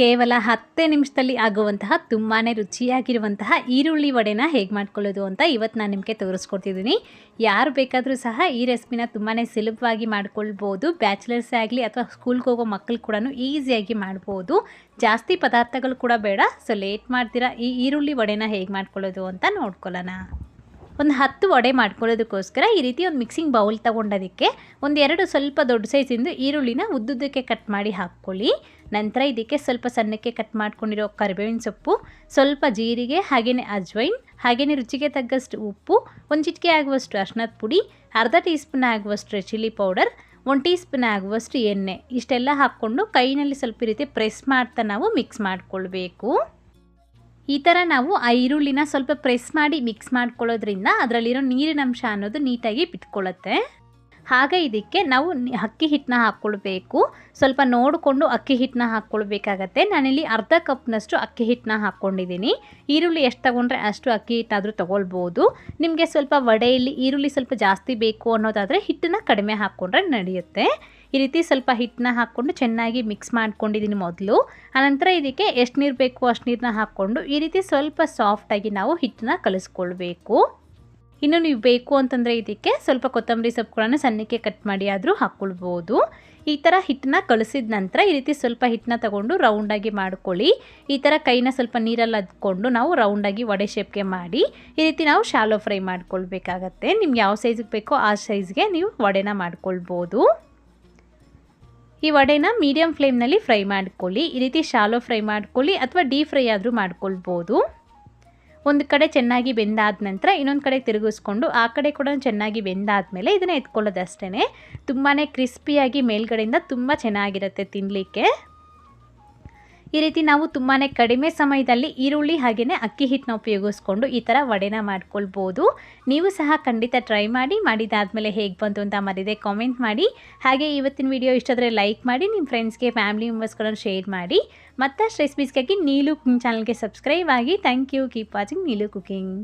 ಕೇವಲ ಹತ್ತೇ ನಿಮಿಷದಲ್ಲಿ ಆಗುವಂತಹ ತುಂಬಾ ರುಚಿಯಾಗಿರುವಂತಹ ಈರುಳ್ಳಿ ವಡೆನ ಹೇಗೆ ಮಾಡ್ಕೊಳ್ಳೋದು ಅಂತ ಇವತ್ತು ನಾನು ನಿಮಗೆ ತೋರಿಸ್ಕೊಡ್ತಿದ್ದೀನಿ. ಯಾರು ಬೇಕಾದರೂ ಸಹ ಈ ರೆಸಿಪಿನ ತುಂಬಾ ಸುಲಭವಾಗಿ ಮಾಡ್ಕೊಳ್ಬೋದು. ಬ್ಯಾಚುಲರ್ಸೇ ಆಗಲಿ ಅಥವಾ ಸ್ಕೂಲ್ಗೆ ಹೋಗೋ ಮಕ್ಕಳು ಕೂಡ ಈಸಿಯಾಗಿ ಮಾಡ್ಬೋದು. ಜಾಸ್ತಿ ಪದಾರ್ಥಗಳು ಕೂಡ ಬೇಡ. ಸೊ ಲೇಟ್ ಮಾಡ್ತೀರಾ? ಈ ಈರುಳ್ಳಿ ವಡೆನ ಹೇಗೆ ಮಾಡ್ಕೊಳ್ಳೋದು ಅಂತ ನೋಡ್ಕೊಳ್ಳೋಣ. ಒಂದು ಹತ್ತು ವಡೆ ಮಾಡ್ಕೊಳ್ಳೋದಕ್ಕೋಸ್ಕರ ಈ ರೀತಿ ಒಂದು ಮಿಕ್ಸಿಂಗ್ ಬೌಲ್ ತೊಗೊಂಡೋದಕ್ಕೆ ಒಂದೆರಡು ಸ್ವಲ್ಪ ದೊಡ್ಡ ಸೈಜಿಂದು ಈರುಳ್ಳಿನ ಉದ್ದುದ್ದಕ್ಕೆ ಕಟ್ ಮಾಡಿ ಹಾಕ್ಕೊಳ್ಳಿ. ನಂತರ ಇದಕ್ಕೆ ಸ್ವಲ್ಪ ಸಣ್ಣಕ್ಕೆ ಕಟ್ ಮಾಡ್ಕೊಂಡಿರೋ ಕರಿಬೇವಿನ ಸೊಪ್ಪು, ಸ್ವಲ್ಪ ಜೀರಿಗೆ ಹಾಗೆಯೇ ಅಜ್ವೈನ್ ಹಾಗೆಯೇ ರುಚಿಗೆ ತಗ್ಗಷ್ಟು ಉಪ್ಪು, ಒಂದು ಚಿಟಿಕೆ ಆಗುವಷ್ಟು ಅರ್ಶಿನದ ಪುಡಿ, ಅರ್ಧ ಟೀ ಸ್ಪೂನ್ ಆಗುವಷ್ಟು ಚಿಲ್ಲಿ ಪೌಡರ್, ಒಂದು ಟೀ ಸ್ಪೂನ್ ಆಗುವಷ್ಟು ಎಣ್ಣೆ. ಇಷ್ಟೆಲ್ಲ ಹಾಕ್ಕೊಂಡು ಕೈನಲ್ಲಿ ಸ್ವಲ್ಪ ರೀತಿ ಪ್ರೆಸ್ ಮಾಡ್ತಾ ನಾವು ಮಿಕ್ಸ್ ಮಾಡಿಕೊಳ್ಬೇಕು. ಈ ಥರ ನಾವು ಆ ಈರುಳ್ಳಿನ ಸ್ವಲ್ಪ ಪ್ರೆಸ್ ಮಾಡಿ ಮಿಕ್ಸ್ ಮಾಡ್ಕೊಳ್ಳೋದ್ರಿಂದ ಅದರಲ್ಲಿರೋ ನೀರಿನ ಅಂಶ ಅನ್ನೋದು ನೀಟಾಗಿ ಬಿಟ್ಕೊಳ್ಳುತ್ತೆ. ಹಾಗೆ ಇದಕ್ಕೆ ನಾವು ಅಕ್ಕಿ ಹಿಟ್ಟನ್ನ ಹಾಕ್ಕೊಳ್ಬೇಕು. ಸ್ವಲ್ಪ ನೋಡಿಕೊಂಡು ಅಕ್ಕಿ ಹಿಟ್ಟನ್ನ ಹಾಕ್ಕೊಳ್ಬೇಕಾಗತ್ತೆ. ನಾನಿಲ್ಲಿ ಅರ್ಧ ಕಪ್ನಷ್ಟು ಅಕ್ಕಿ ಹಿಟ್ಟನ್ನ ಹಾಕ್ಕೊಂಡಿದ್ದೀನಿ. ಈರುಳ್ಳಿ ಎಷ್ಟು ತಗೊಂಡ್ರೆ ಅಷ್ಟು ಅಕ್ಕಿ ಹಿಟ್ಟಾದರೂ ತೊಗೊಳ್ಬೋದು. ನಿಮಗೆ ಸ್ವಲ್ಪ ವಡೆಯಲ್ಲಿ ಈರುಳ್ಳಿ ಸ್ವಲ್ಪ ಜಾಸ್ತಿ ಬೇಕು ಅನ್ನೋದಾದರೆ ಹಿಟ್ಟನ್ನ ಕಡಿಮೆ ಹಾಕ್ಕೊಂಡ್ರೆ ನಡೆಯುತ್ತೆ. ಈ ರೀತಿ ಸ್ವಲ್ಪ ಹಿಟ್ಟನ್ನ ಹಾಕ್ಕೊಂಡು ಚೆನ್ನಾಗಿ ಮಿಕ್ಸ್ ಮಾಡ್ಕೊಂಡಿದ್ದೀನಿ ಮೊದಲು. ಆನಂತರ ಇದಕ್ಕೆ ಎಷ್ಟು ನೀರು ಬೇಕು ಅಷ್ಟು ನೀರನ್ನ ಹಾಕ್ಕೊಂಡು ಈ ರೀತಿ ಸ್ವಲ್ಪ ಸಾಫ್ಟಾಗಿ ನಾವು ಹಿಟ್ಟನ್ನ ಕಲಿಸ್ಕೊಳ್ಬೇಕು. ಇನ್ನು ನೀವು ಬೇಕು ಅಂತಂದರೆ ಇದಕ್ಕೆ ಸ್ವಲ್ಪ ಕೊತ್ತಂಬರಿ ಸೊಪ್ಪುಗಳನ್ನು ಸಣ್ಣಕ್ಕೆ ಕಟ್ ಮಾಡಿ ಆದರೂ ಹಾಕ್ಕೊಳ್ಬೋದು. ಈ ಥರ ಹಿಟ್ಟನ್ನ ಕಳಿಸಿದ ನಂತರ ಈ ರೀತಿ ಸ್ವಲ್ಪ ಹಿಟ್ಟನ್ನ ತಗೊಂಡು ರೌಂಡಾಗಿ ಮಾಡ್ಕೊಳ್ಳಿ. ಈ ಥರ ಕೈನ ಸ್ವಲ್ಪ ನೀರಲ್ಲಿ ಅದ್ಕೊಂಡು ನಾವು ರೌಂಡಾಗಿ ವಡೆ ಶೇಪ್ಗೆ ಮಾಡಿ ಈ ರೀತಿ ನಾವು ಶಾಲೋ ಫ್ರೈ ಮಾಡ್ಕೊಳ್ಬೇಕಾಗತ್ತೆ. ನಿಮ್ಗೆ ಯಾವ ಸೈಜಿಗೆ ಬೇಕೋ ಆ ಸೈಜ್ಗೆ ನೀವು ವಡೆನ ಮಾಡ್ಕೊಳ್ಬೋದು. ಈ ವಡೆನ ಮೀಡಿಯಮ್ ಫ್ಲೇಮ್ನಲ್ಲಿ ಫ್ರೈ ಮಾಡ್ಕೊಳ್ಳಿ. ಈ ರೀತಿ ಶಾಲೋ ಫ್ರೈ ಮಾಡ್ಕೊಳ್ಳಿ ಅಥವಾ ಡೀಪ್ ಫ್ರೈ ಆದರೂ ಮಾಡ್ಕೊಳ್ಬೋದು. ಒಂದು ಕಡೆ ಚೆನ್ನಾಗಿ ಬೆಂದಾದ ನಂತರ ಇನ್ನೊಂದು ಕಡೆ ತಿರುಗಿಸ್ಕೊಂಡು ಆ ಕಡೆ ಕೂಡ ಚೆನ್ನಾಗಿ ಬೆಂದಾದಮೇಲೆ ಇದನ್ನು ಎತ್ಕೊಳ್ಳೋದಷ್ಟೇ ತುಂಬಾ ಕ್ರಿಸ್ಪಿಯಾಗಿ ಮೇಲ್ಗಡೆಯಿಂದ ತುಂಬ ಚೆನ್ನಾಗಿರುತ್ತೆ ತಿನ್ನಲಿಕ್ಕೆ ಈ ರೀತಿ ನಾವು ತುಂಬಾ ಕಡಿಮೆ ಸಮಯದಲ್ಲಿ ಈರುಳ್ಳಿ ಹಾಗೆಯೇ ಅಕ್ಕಿ ಹಿಟ್ಟನ್ನ ಉಪಯೋಗಿಸ್ಕೊಂಡು ಈ ಥರ ವಡೆನ ಮಾಡ್ಕೊಳ್ಬೋದು. ನೀವು ಸಹ ಖಂಡಿತ ಟ್ರೈ ಮಾಡಿ, ಮಾಡಿದಾದಮೇಲೆ ಹೇಗೆ ಬಂತು ಅಂತ ಮರಿದೆ ಕಾಮೆಂಟ್ ಮಾಡಿ. ಹಾಗೆ ಇವತ್ತಿನ ವಿಡಿಯೋ ಇಷ್ಟಾದರೆ ಲೈಕ್ ಮಾಡಿ ನಿಮ್ಮ ಫ್ರೆಂಡ್ಸ್ಗೆ ಫ್ಯಾಮಿಲಿ ಮೆಂಬರ್ಸ್ಗಳನ್ನು ಶೇರ್ ಮಾಡಿ. ಮತ್ತಷ್ಟು ರೆಸಿಪೀಸ್ಗಾಗಿ ನೀಲು ಚಾನಲ್ಗೆ ಸಬ್ಸ್ಕ್ರೈಬ್ ಆಗಿ. Thank you keep watching Neelu cooking.